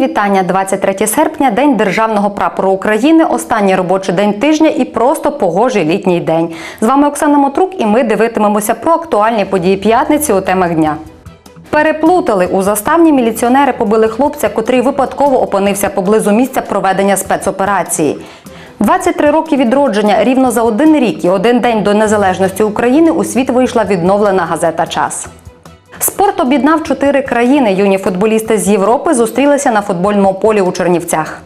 Вітання 23 серпня, день державного прапору України. Останній робочий день тижня і просто погожий літній день. З вами Оксана Мотрук, і ми дивитимемося про актуальні події п'ятниці у темах дня. Переплутали у заставні міліціонери побили хлопця, котрий випадково опинився поблизу місця проведення спецоперації. 23 роки відродження рівно за один рік і один день до незалежності України у світ вийшла відновлена газета Час. Спорт об'єднав чотири країни. Юні футболісти з Європи зустрілися на футбольному полі у Чернівцях.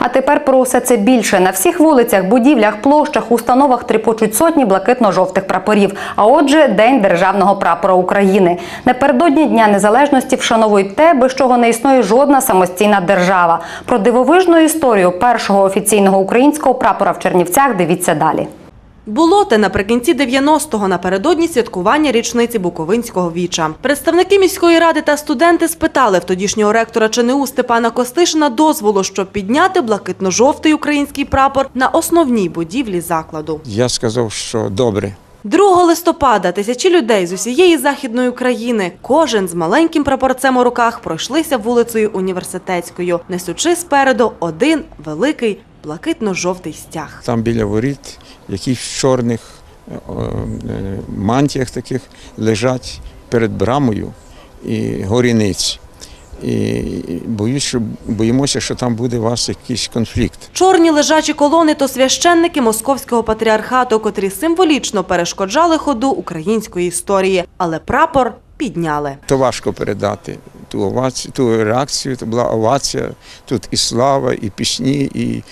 А тепер про усе це більше. На всіх вулицях, будівлях, площах, установах тріпочуть сотні блакитно-жовтих прапорів. А отже, День державного прапора України. Напередодні Дня Незалежності вшановують те, без чого не існує жодна самостійна держава. Про дивовижну історію першого офіційного українського прапора в Чернівцях дивіться далі. Було те наприкінці 90-го, напередодні святкування річниці Буковинського віча. Представники міської ради та студенти спитали в тодішнього ректора ЧНУ Степана Костишина дозволу, щоб підняти блакитно-жовтий український прапор на основній будівлі закладу. Я сказав, що добре. 2 листопада тисячі людей з усієї західної України, кожен з маленьким прапорцем у руках, пройшлися вулицею університетською, несучи спереду один великий блакитно-жовтий стяг. Там біля воріт, якісь в чорних е, е, мантіях таких лежать перед брамою і горіниць. І боюсь, що боїмося, що там буде у вас якийсь конфлікт. Чорні лежачі колони то священники московського патріархату, котрі символічно перешкоджали ходу української історії, але прапор підняли. То важко передати ту овацію, ту реакцію. То була овація. Тут і слава, і пісні, і,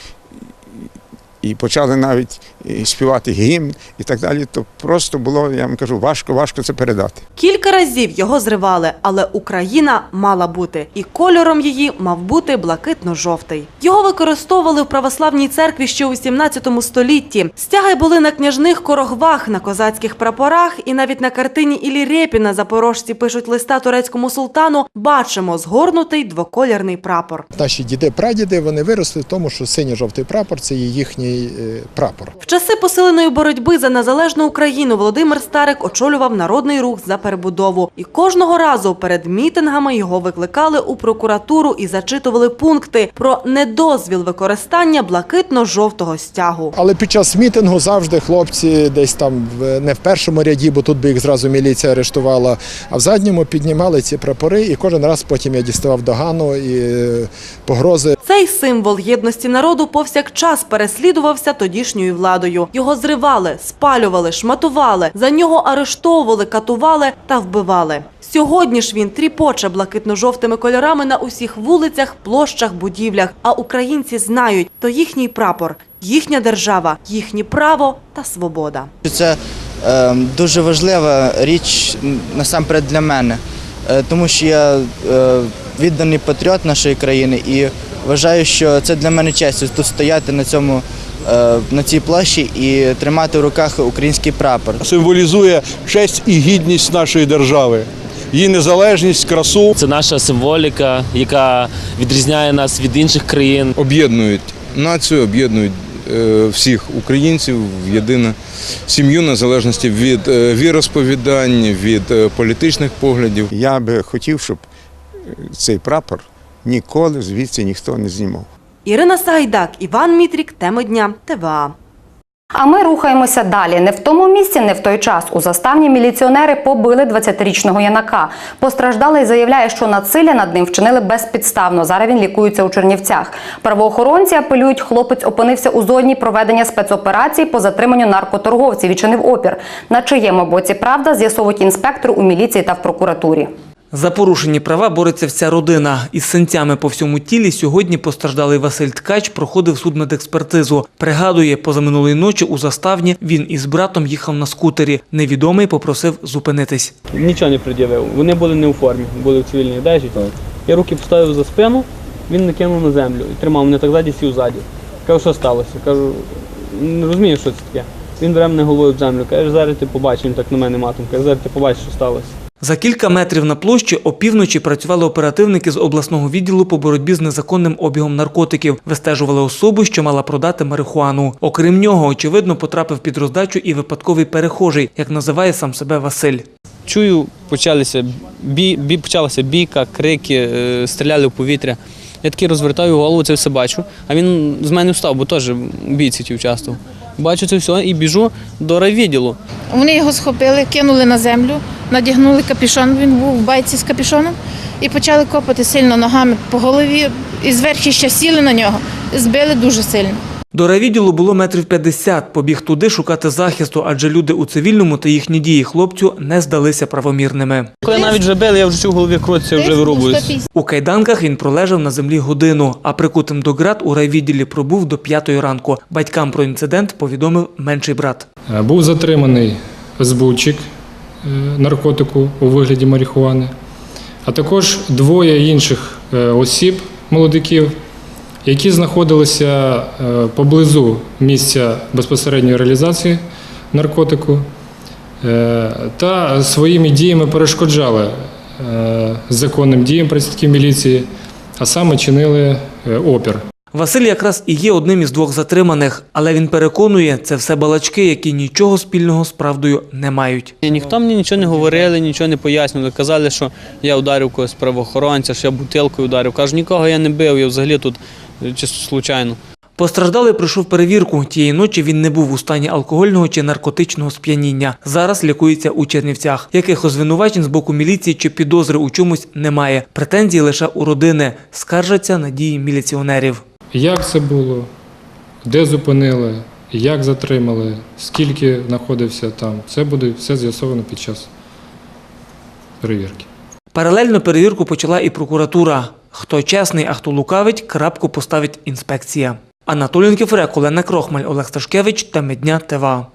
і почали навіть співати гімн і так далі. То просто було, я вам кажу, важко, важко це передати. Кілька разів його зривали, але Україна мала бути, і кольором її мав бути блакитно-жовтий. Його використовували в православній церкві ще у 17 столітті. Стяги були на княжних корогвах, на козацьких прапорах, і навіть на картині Іллі Рєпіна запорожці пишуть листа турецькому султану. Бачимо згорнутий двоколірний прапор. Наші діди, прадіди вони виросли в тому, що синьо-жовтий прапор це є їхній е, прапор. В часи посиленої боротьби за незалежну Україну Володимир Старик очолював народний рух за перебудову. І кожного разу перед мітингами його викликали у прокуратуру і зачитували пункти про недозвіл використання блакитно-жовтого стягу. Але під час мітингу завжди хлопці десь там не в першому ряді, бо тут би їх зразу міліція арештувала, а в задньому піднімали ці прапори, і кожен раз потім я діставав догану і е, погрози. Цей символ єдності народу повсякчас переслідувався тодішньою владою. Його зривали, спалювали, шматували, за нього арештовували, катували та вбивали. Сьогодні ж він тріпоче блакитно-жовтими кольорами на усіх вулицях, площах, будівлях. А українці знають, то їхній прапор, їхня держава, їхнє право та свобода. Це е, дуже важлива річ насамперед для мене, е, тому що я е, відданий патріот нашої країни і вважаю, що це для мене честь тут стояти на цьому. Е, На цій площі і тримати в руках український прапор. символізує честь і гідність нашої держави, її незалежність, красу. Це наша символіка, яка відрізняє нас від інших країн. об'єднують націю, об'єднують е, всіх українців в єдину сім'ю незалежності від е, віросповідань, від е, політичних поглядів. Я би хотів, щоб цей прапор ніколи звідси ніхто не знімав. Ірина Сагайдак, Іван Мітрік, теми дня, ТВА. А ми рухаємося далі. Не в тому місці, не в той час. У заставні міліціонери побили 20-річного Янака. Постраждалий заявляє, що насилля над ним вчинили безпідставно. Зараз він лікується у Чернівцях. Правоохоронці апелюють, хлопець опинився у зоні проведення спецоперації по затриманню наркоторговців. Відчинив опір. На чиєму боці правда з'ясовують інспектор у міліції та в прокуратурі. За порушені права бореться вся родина. Із синцями по всьому тілі сьогодні постраждалий Василь Ткач проходив судмедекспертизу. Пригадує, позаминулої ночі у заставні він із братом їхав на скутері. Невідомий попросив зупинитись. Нічого не пред'явив. Вони були не у формі, були в цивільній одежі. Я руки поставив за спину, він накинув на землю і тримав мене так ззаді, сів ззаді. Кажу, що сталося? Кажу, не розумію, що це таке. Він бере мене головою в землю. Каже, зараз ти побачиш, він так на мене матом. Каже, зараз ти побачиш, що сталося. За кілька метрів на площі опівночі працювали оперативники з обласного відділу по боротьбі з незаконним обігом наркотиків. Вистежували особу, що мала продати марихуану. Окрім нього, очевидно, потрапив під роздачу і випадковий перехожий, як називає сам себе Василь. чую, почалися бій, бій, почалася бійка, крики, е, стріляли в повітря. Я такий розвертаю голову, це все бачу. А він з мене встав, бо теж бійці ті участвував. Бачу це все і біжу до райвідділу. Вони його схопили, кинули на землю, надягнули капюшон, він був в байці з капюшоном, і почали копати сильно ногами по голові, і зверху ще сіли на нього, збили дуже сильно. До райвідділу було метрів 50. Побіг туди шукати захисту, адже люди у цивільному та їхні дії хлопцю не здалися правомірними. Коли навіть вже били, я вже чув в голові крутиться, вже вирубуюсь. У кайданках він пролежав на землі годину, а прикутим до град у райвідділі пробув до п'ятої ранку. Батькам про інцидент повідомив менший брат. Е, Був затриманий збутчик е, наркотику у вигляді марихуани, а також двоє інших е, осіб, молодиків, які знаходилися е, поблизу місця безпосередньої реалізації наркотику е, та своїми діями перешкоджали е, законним діям працівників міліції, а саме чинили опір. Василь якраз і є одним із двох затриманих, але він переконує, це все балачки, які нічого спільного з правдою не мають. Ніхто мені нічого не говорили, нічого не пояснювали. Казали, що я ударив когось правоохоронця, що я бутилкою ударив. Кажу, нікого я не бив, я взагалі тут чисто случайно. Постраждалий пройшов перевірку. Тієї ночі він не був у стані алкогольного чи наркотичного сп'яніння. Зараз лікується у Чернівцях. Яких звинувачень з боку міліції чи підозри у чомусь немає. Претензії лише у родини. Скаржаться на дії міліціонерів. Як це було, де зупинили, як затримали, скільки знаходився там, це буде все з'ясовано під час перевірки. Паралельно перевірку почала і прокуратура. Хто чесний, а хто лукавить, крапку поставить інспекція. Анатолій Кіфре, Олена Крохмаль, Олег Сташкевич та Медня ТВА.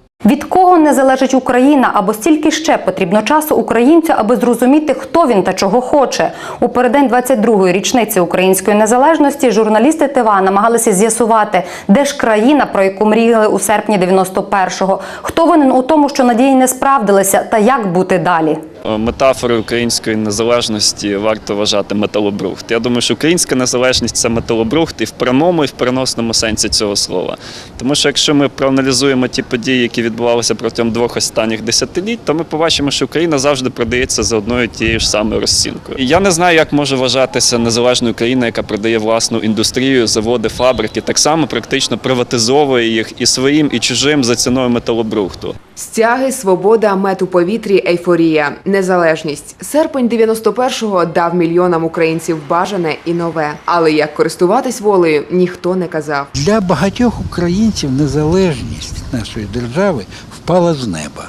Кого не залежить Україна, або стільки ще потрібно часу українцю, аби зрозуміти, хто він та чого хоче. У переддень 22-ї річниці української незалежності журналісти ТВА намагалися з'ясувати, де ж країна, про яку мріяли у серпні 91-го, хто винен у тому, що надії не справдилися, та як бути далі. Метафорою української незалежності варто вважати металобрухт. Я думаю, що українська незалежність це металобрухт і в прямому, і в переносному сенсі цього слова. Тому що якщо ми проаналізуємо ті події, які відбувалися протягом двох останніх десятиліть, то ми побачимо, що Україна завжди продається за одною тією ж самою розцінкою. Я не знаю, як може вважатися незалежною країна, яка продає власну індустрію, заводи, фабрики, так само практично приватизовує їх і своїм, і чужим за ціною металобрухту. Стяги, свобода, мед у повітрі, ейфорія, незалежність. Серпень 91-го дав мільйонам українців бажане і нове. Але як користуватись волею, ніхто не казав. Для багатьох українців незалежність нашої держави впала з неба.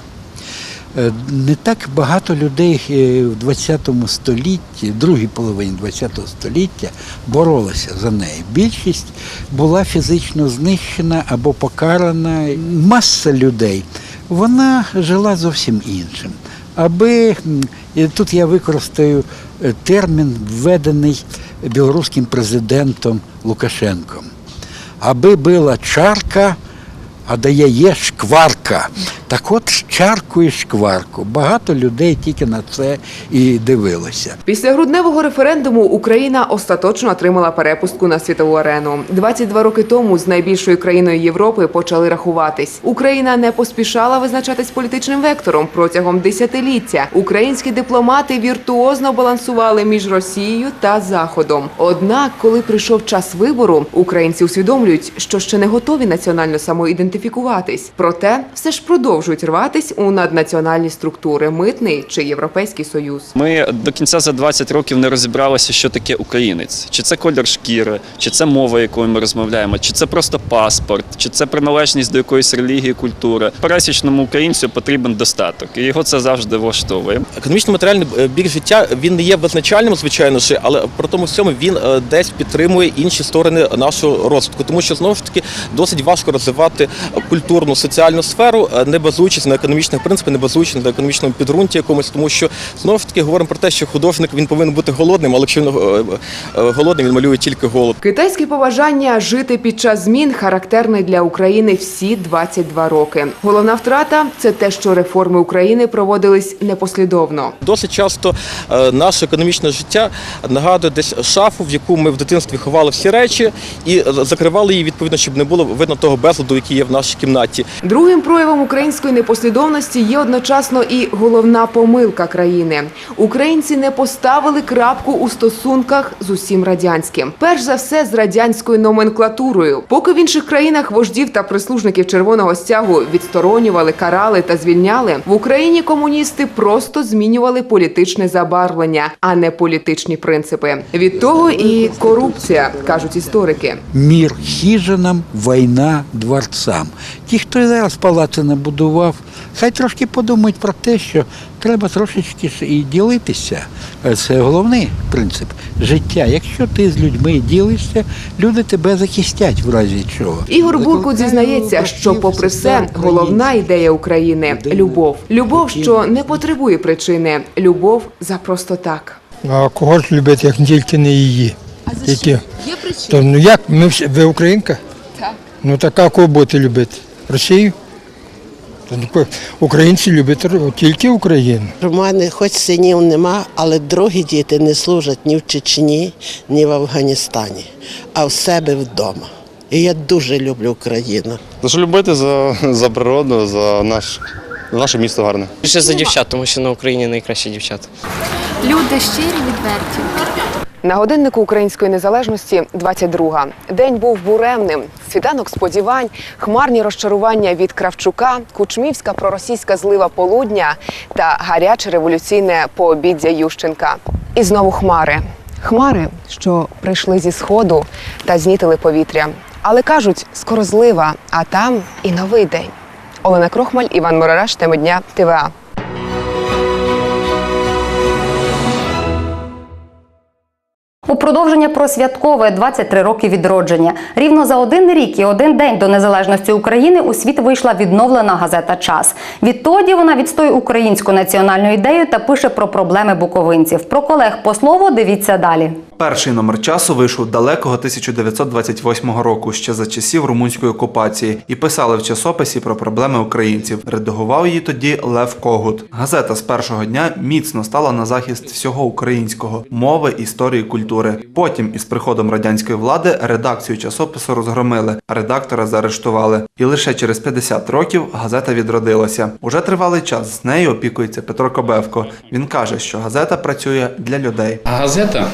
Е, Не так багато людей е, в 20 столітті, в другій половині 20 століття боролися за неї. Більшість була фізично знищена або покарана. Маса людей вона жила зовсім іншим. Аби тут я використаю е, термін, введений білоруським президентом Лукашенком. Аби була чарка, а дає є шкварка. Так от чарку і шкварку. Багато людей тільки на це і дивилося. Після грудневого референдуму Україна остаточно отримала перепустку на світову арену. 22 роки тому з найбільшою країною Європи почали рахуватись. Україна не поспішала визначатись політичним вектором протягом десятиліття. Українські дипломати віртуозно балансували між Росією та Заходом. Однак, коли прийшов час вибору, українці усвідомлюють, що ще не готові національно самоідентифікуватись. Проте все ж продовжують рватись у наднаціональні структури митний чи європейський союз. Ми до кінця за 20 років не розібралися, що таке українець, чи це колір шкіри, чи це мова, якою ми розмовляємо, чи це просто паспорт, чи це приналежність до якоїсь релігії, культури. Пересічному українцю потрібен достаток, і його це завжди влаштовує. Економічно-матеріальний е, бік життя він не є визначальним, звичайно ж, але при тому всьому він е, десь підтримує інші сторони нашого розвитку, тому що знову ж таки досить важко розвивати культурну соціальну сферу, е, не базуючись на економічних принципах, не базуючись на економічному підґрунті якомусь, тому що знову ж таки говоримо про те, що художник він повинен бути голодним, але якщо він е, е, голодний, він малює тільки голод. Китайське побажання жити під час змін характерне для України всі 22 роки. Головна втрата це те, що реформи України проводились непослідовно. Досить часто е, наше економічне життя нагадує десь шафу, в яку ми в дитинстві ховали всі речі і е, закривали її відповідно, щоб не було видно того безладу, який є в нашій кімнаті. Другим проявом української непослідовності є одночасно і головна помилка країни. Українці не поставили крапку у стосунках з усім радянським. Перш за все з радянською номенклатурою. Поки в інших країнах вождів та прислужників червоного стягу відсторонювали, карали та звільняли, в Україні комуністи просто змінювали політичне забарвлення, а не політичні принципи. Від того і корупція, кажуть історики. Мір хижинам, війна дворцям. Ті, хто зараз палаци набудував, хай трошки подумають про те, що треба трошечки і ділитися. Е, Це головний принцип життя. Якщо ти з людьми ділишся, люди тебе захистять в разі чого. Ігор Буркут зізнається, що, попри все, головна ідея України любов. Любов, що не потребує причини. Любов за просто так. А кого ж любити, як тільки не її? А за Які? Є То, ну як? Ми всі, ви українка? Так. Ну так а кого будете любити? Росію? Ну, Українці люблять тільки Україну. У мене хоч синів нема, але другі діти не служать ні в Чечні, ні в Афганістані, а в себе вдома. І я дуже люблю Україну. За що любити за, за природу, за наш, наше місто гарне. Більше за дівчат, тому що на Україні найкращі дівчата. Люди щирі, відверті. На годиннику української незалежності 22. День був буремним. Світанок сподівань, хмарні розчарування від Кравчука, кучмівська проросійська злива полудня та гаряче революційне пообіддя Ющенка. І знову хмари. Хмари, що прийшли зі сходу та знітили повітря. Але кажуть, скоро злива, а там і новий день. Олена Крохмаль, Іван Морараш, теми дня ТВА. У продовження про святкове 23 роки відродження. Рівно за один рік і один день до незалежності України у світ вийшла відновлена газета Час. Відтоді вона відстоює українську національну ідею та пише про проблеми буковинців. Про колег по слову дивіться далі. Перший номер часу вийшов далекого 1928 року, ще за часів румунської окупації, і писали в часописі про проблеми українців. Редагував її тоді Лев Когут. Газета з першого дня міцно стала на захист всього українського мови, історії, культури. Потім, із приходом радянської влади, редакцію часопису розгромили, а редактора заарештували. І лише через 50 років газета відродилася. Уже тривалий час з нею опікується Петро Кобевко. Він каже, що газета працює для людей. Газета,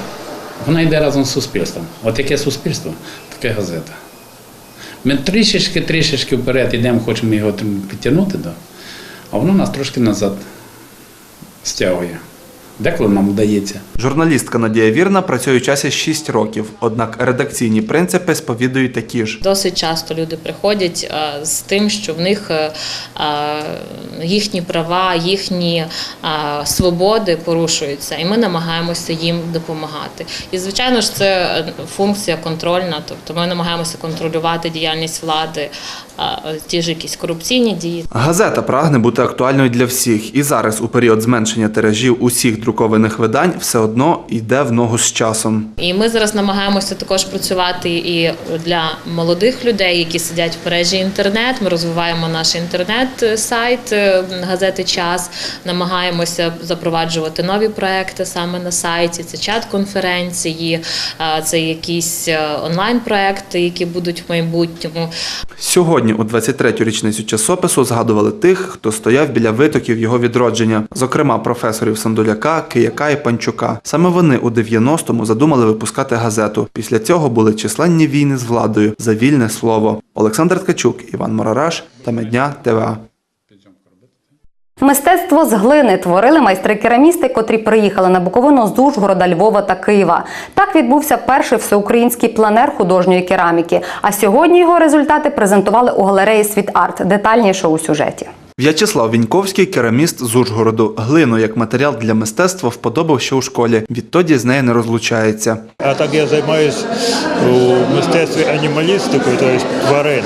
вона йде разом з суспільством. От яке суспільство, таке газета. Ми трішечки, трішечки вперед йдемо, хочемо його підтягнути, а воно нас трошки назад стягує. Деколи нам вдається. Журналістка Надія Вірна працює у часі 6 років, однак редакційні принципи сповідують такі ж. Досить часто люди приходять е, з тим, що в них е, е, їхні права, їхні свободи порушуються, і ми намагаємося їм допомагати. І звичайно ж, це функція контрольна, тобто ми намагаємося контролювати діяльність влади, ті ж якісь корупційні дії. Газета прагне бути актуальною для всіх, і зараз, у період зменшення тиражів усіх друкованих видань, все одно йде в ногу з часом. І ми зараз намагаємося також працювати і для молодих людей, які сидять в мережі інтернет. Ми розвиваємо наш інтернет-сайт е, газети Час, намагаємося запроваджувати нові проекти саме на сайті. Це чат-конференції, е, це якісь е, онлайн-проекти, які будуть в майбутньому. Сьогодні, у 23-ю річницю часопису, згадували тих, хто стояв біля витоків його відродження, зокрема професорів Сандуляка, Кияка і Панчука. Саме вони у 90-му задумали випускати газету. Після цього були численні війни з владою за вільне слово. Олександр Ткачук, Іван Морараш та Медня ТВА. Мистецтво з глини творили майстри-керамісти, котрі приїхали на Буковину з Ужгорода, Львова та Києва. Так відбувся перший всеукраїнський пленер художньої кераміки. А сьогодні його результати презентували у галереї Світ Арт. Детальніше у сюжеті. В'ячеслав Віньковський, кераміст з Ужгороду. Глину як матеріал для мистецтва вподобав ще у школі. Відтоді з нею не розлучається. А так я займаюся у мистецтві анімалістикою, тобто тварин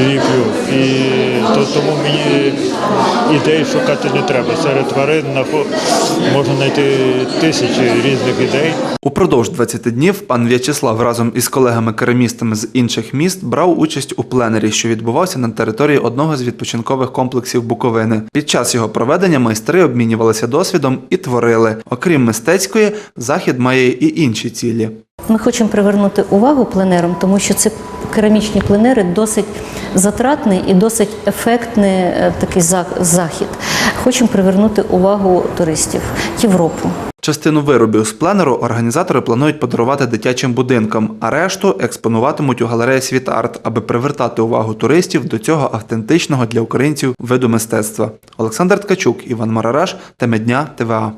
ліплю. І то, тому мені ідей шукати не треба. Серед тварин можна знайти тисячі різних ідей. Упродовж 20 днів пан В'ячеслав разом із колегами-керамістами з інших міст брав участь у пленері, що відбувався на території одного з відпочинкових комплексів Буковини. Під час його проведення майстри обмінювалися досвідом і творили. Окрім мистецької, захід має і інші цілі. Ми хочемо привернути увагу пленерам, тому що це керамічні пленери досить затратний і досить ефектний е, такий захід. Хочемо привернути увагу туристів Європу. Частину виробів з пленеру організатори планують подарувати дитячим будинкам, а решту експонуватимуть у галереї Світ-Арт, аби привертати увагу туристів до цього автентичного для українців виду мистецтва. Олександр Ткачук, Іван Марараш, Теми дня ТВА.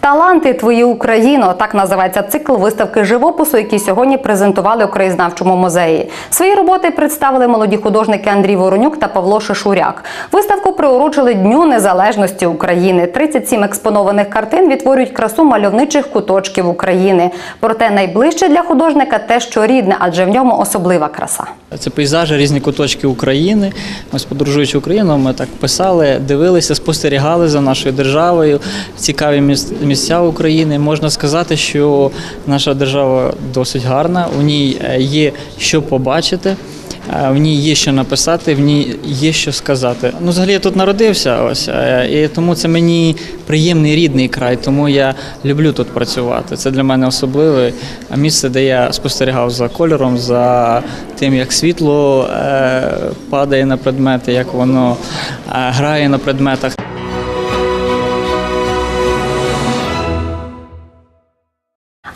Таланти твої Україно так називається цикл виставки живопису, який сьогодні презентували у краєзнавчому музеї. Свої роботи представили молоді художники Андрій Воронюк та Павло Шишуряк. Виставку приурочили Дню Незалежності України. 37 експонованих картин відтворюють красу мальовничих куточків України. Проте найближче для художника те, що рідне, адже в ньому особлива краса. Це пейзажі, різні куточки України. Ось подорожуючи Україну, ми так писали, дивилися, спостерігали за нашою державою, цікаві міс- місця України. Можна сказати, що наша держава досить гарна. У ній е, є що побачити. е, В ній є що написати, в ній є що сказати. Ну, взагалі я тут народився, ось е, і тому це мені приємний рідний край, тому я люблю тут працювати. Це для мене особливе місце, де я спостерігав за кольором, за тим, як світло падає на предмети, як воно грає на предметах.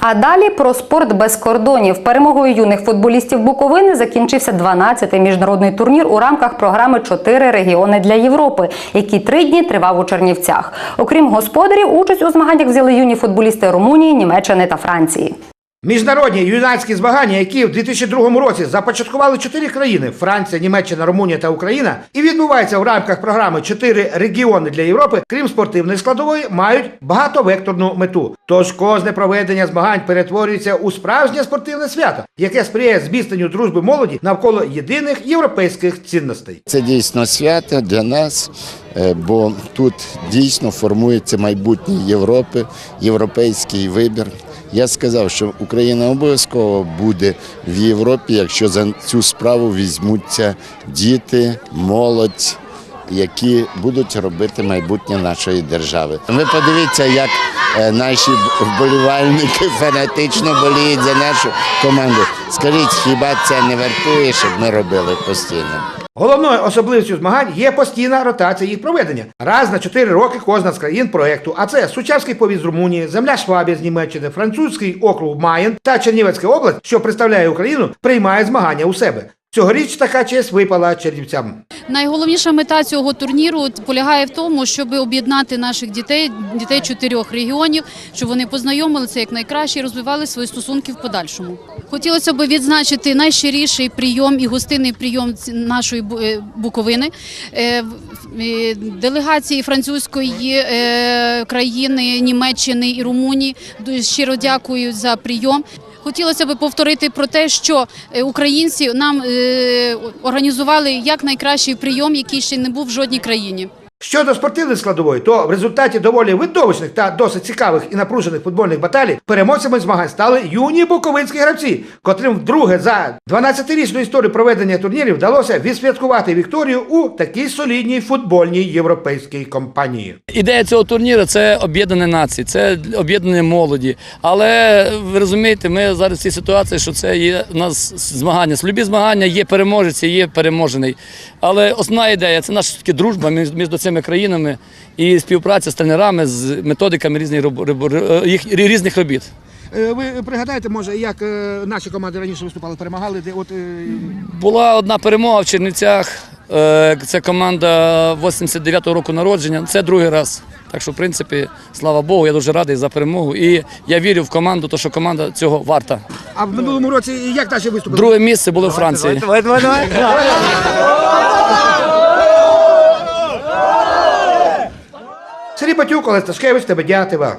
А далі про спорт без кордонів. Перемогою юних футболістів Буковини закінчився 12-й міжнародний турнір у рамках програми Чотири регіони для Європи, який три дні тривав у Чернівцях. Окрім господарів, участь у змаганнях взяли юні футболісти Румунії, Німеччини та Франції. Міжнародні юнацькі змагання, які в 2002 році започаткували чотири країни Франція, Німеччина, Румунія та Україна, і відбуваються в рамках програми Чотири регіони для Європи, крім спортивної складової, мають багатовекторну мету. Тож кожне проведення змагань перетворюється у справжнє спортивне свято, яке сприяє зміцненню дружби молоді навколо єдиних європейських цінностей. Це дійсно свято для нас, е, бо тут дійсно формується майбутнє Європи, європейський вибір. Я сказав, що Україна обов'язково буде в Європі, якщо за цю справу візьмуться діти, молодь, які будуть робити майбутнє нашої держави. Ви подивіться, як е, наші вболівальники фанатично боліють за нашу команду. Скажіть, хіба це не вартує, щоб ми робили постійно? Головною особливістю змагань є постійна ротація їх проведення. Раз на 4 роки кожна з країн проекту, а це Сучавський повіт з Румунії, земля Швабія з Німеччини, французький округ Маєн та Чернівецька область, що представляє Україну, приймає змагання у себе. Цьогоріч така честь випала чернівцям. Найголовніша мета цього турніру полягає в тому, щоб об'єднати наших дітей, дітей чотирьох регіонів, щоб вони познайомилися як найкраще і розвивали свої стосунки в подальшому. Хотілося б відзначити найщиріший прийом і гостинний прийом нашої е, Буковини. Е, е, Делегації французької країни, Німеччини і Румунії щиро дякую за прийом. Хотілося б повторити про те, що е, українці нам е, організували як найкращий прийом, який ще не був в жодній країні. Щодо спортивної складової, то в результаті доволі видовищних та досить цікавих і напружених футбольних баталій переможцями змагань стали юні буковинські гравці, котрим вдруге за 12-річну історію проведення турнірів вдалося відсвяткувати Вікторію у такій солідній футбольній європейській компанії. Ідея цього турніру це об'єднання націй, це об'єднання молоді. Але ви розумієте, ми зараз в цій ситуації, що це є у нас змагання. З любі змагання є переможець, є переможений. Але основна ідея це наша дружба між, між цими країнами і співпраця з тренерами, з методиками різних, роб- роб- їх різних робіт. Е, Ви пригадаєте, може, як е, наші команди раніше виступали, перемагали, де от е, Була одна перемога в Чернівцях. Е, Це команда 89-го року народження. Це другий раз. Так що, в принципі, слава Богу, я дуже радий за перемогу. І я вірю в команду, то що команда цього варта. а в минулому році як наші виступили? Друге місце було у Франції. Давай, давай, давай. Сергій Батюк, Олег Сташкевич, тебе дятива.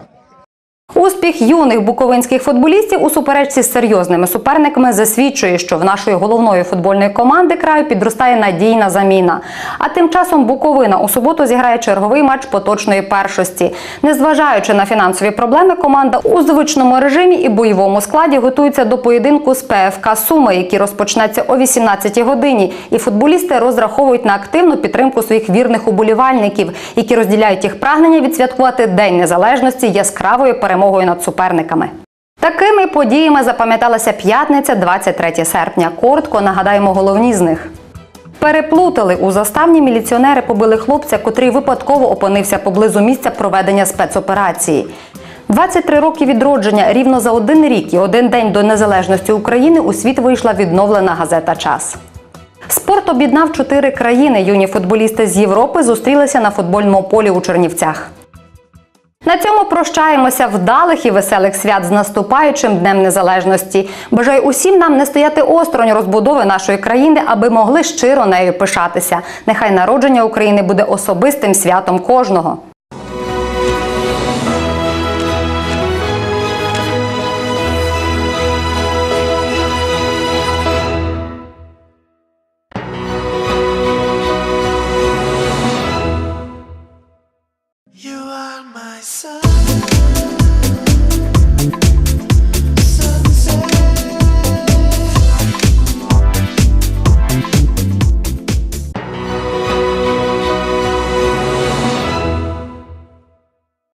Успіх юних буковинських футболістів у суперечці з серйозними суперниками засвідчує, що в нашої головної футбольної команди краю підростає надійна заміна. А тим часом Буковина у суботу зіграє черговий матч поточної першості. Незважаючи на фінансові проблеми, команда у звичному режимі і бойовому складі готується до поєдинку з ПФК Суми, який розпочнеться о 18-й годині. І футболісти розраховують на активну підтримку своїх вірних уболівальників, які розділяють їх прагнення відсвяткувати День Незалежності яскравою перемогою над суперниками. Такими подіями запам'яталася п'ятниця, 23 серпня. Коротко нагадаємо головні з них. Переплутали у заставні міліціонери побили хлопця, котрий випадково опинився поблизу місця проведення спецоперації. 23 роки відродження рівно за один рік і один день до незалежності України у світ вийшла відновлена газета Час. Спорт об'єднав чотири країни. Юні футболісти з Європи зустрілися на футбольному полі у Чернівцях. На цьому прощаємося вдалих і веселих свят з наступаючим Днем Незалежності. Бажаю усім нам не стояти осторонь розбудови нашої країни, аби могли щиро нею пишатися. Нехай народження України буде особистим святом кожного.